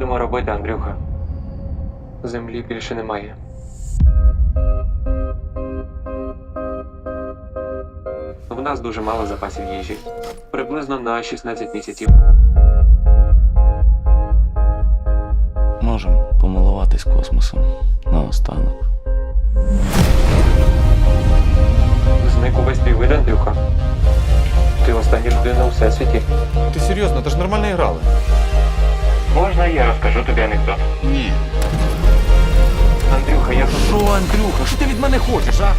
будемо робити, Андрюха? Землі більше немає. В нас дуже мало запасів їжі. Приблизно на 16 місяців. Можемо помилуватись космосом наостанок. Зник увесь твій вид, Андрюха. Ти остання людина у всесвіті. Ти серйозно, ти ж нормально грали. Можна я розкажу тобі анекдот? Ні. Андрюха, я тут. Що, Андрюха, що ти від мене хочеш, а?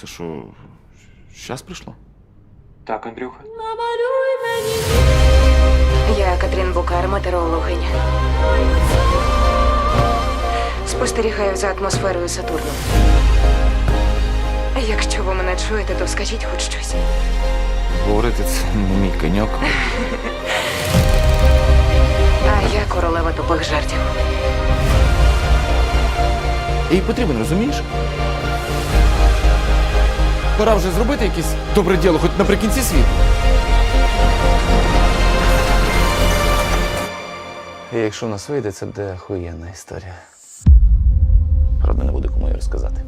Це що, щас прийшло? Так, Андрюха. Я Катрін Букар, метеорологиня. Спостерігаю за атмосферою Сатурну. Якщо ви мене чуєте, то скажіть хоч щось. Говорити це не мій коньок. А тупих жартів. Їй потрібен, розумієш? Пора вже зробити якесь добре діло, хоч наприкінці світу. І якщо в нас вийде, це буде охуєнна історія. Правда, не буде кому її розказати.